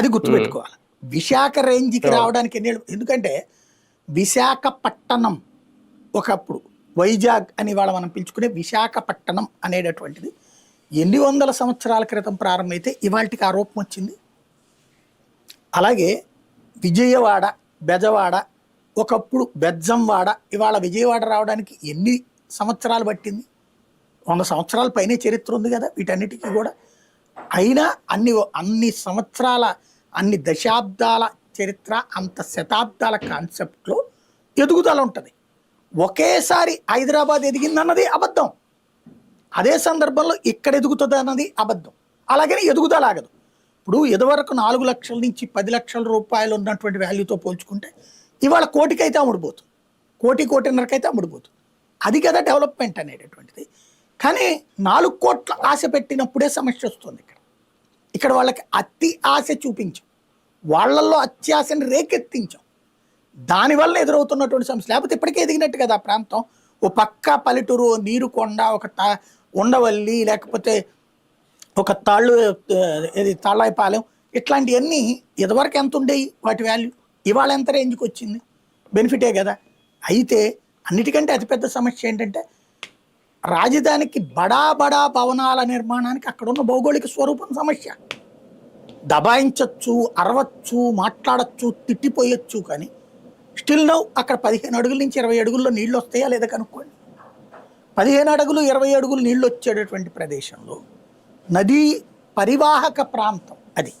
అది గుర్తుపెట్టుకోవాలి. విశాఖ రేంజ్కి రావడానికి ఎన్ని ఎందుకంటే విశాఖపట్టణం ఒకప్పుడు వైజాగ్ అని వాళ్ళ మనం పిలుచుకునే విశాఖపట్టణం అనేటటువంటిది ఎన్ని వందల సంవత్సరాల క్రితం ప్రారంభమైతే ఇవాళకి ఆ రూపం వచ్చింది. అలాగే విజయవాడ బెజవాడ ఒకప్పుడు బెజ్జంవాడ ఇవాళ విజయవాడ రావడానికి ఎన్ని సంవత్సరాలు పట్టింది? వంద సంవత్సరాల పైనే చరిత్ర ఉంది కదా వీటన్నిటికీ కూడా. అయినా అన్ని అన్ని సంవత్సరాల అన్ని దశాబ్దాల చరిత్ర అంత శతాబ్దాల కాన్సెప్ట్లో ఎదుగుదల ఉంటుంది. ఒకేసారి హైదరాబాద్ ఎదిగిందన్నది అబద్ధం. అదే సందర్భంలో ఇక్కడ ఎదుగుతుంది అన్నది అబద్ధం. అలాగని ఎదుగుదల ఆగదు. ఇప్పుడు ఇదివరకు నాలుగు లక్షల నుంచి పది లక్షల రూపాయలు ఉన్నటువంటి వాల్యూతో పోల్చుకుంటే ఇవాళ కోటికైతే అమ్ముడుపోతుంది. కోటి కోటిన్నరకైతే అమ్ముడుపోతుంది. అది కదా డెవలప్మెంట్ అనేటటువంటిది. కానీ నాలుగు కోట్ల ఆశ పెట్టినప్పుడే సమస్య వస్తుంది ఇక్కడ. ఇక్కడ వాళ్ళకి అతి ఆశ చూపించాం. వాళ్ళల్లో అత్యాశని రేకెత్తించాం. దానివల్ల ఎదురవుతున్నటువంటి సమస్య లేకపోతే ఇప్పటికే ఎదిగినట్టు కదా ఆ ప్రాంతం. ఓ పక్క పల్లెటూరు నీరు కొండ ఒక తా ఉండవల్లి లేకపోతే ఒక తాళ్ళు ఇది తాళ్ళాయిపాలెం. ఇట్లాంటివన్నీ ఇదివరకు ఎంత ఉండేవి? వాటి వాల్యూ ఇవాళ ఎంత రేంజ్కి వచ్చింది? బెనిఫిటే కదా. అయితే అన్నిటికంటే అతిపెద్ద సమస్య ఏంటంటే రాజధానికి బడా బడా భవనాల నిర్మాణానికి అక్కడ ఉన్న భౌగోళిక స్వరూపం సమస్య. దబాయించవచ్చు అరవచ్చు మాట్లాడచ్చు తిట్టిపోయొచ్చు కానీ స్టిల్ నౌ అక్కడ పదిహేను అడుగుల నుంచి ఇరవై అడుగుల్లో నీళ్ళు వస్తాయా లేదా కనుక్కోండి. పదిహేను అడుగులు ఇరవై అడుగులు నీళ్ళు వచ్చేటటువంటి ప్రదేశంలో నదీ పరివాహక ప్రాంతం అది.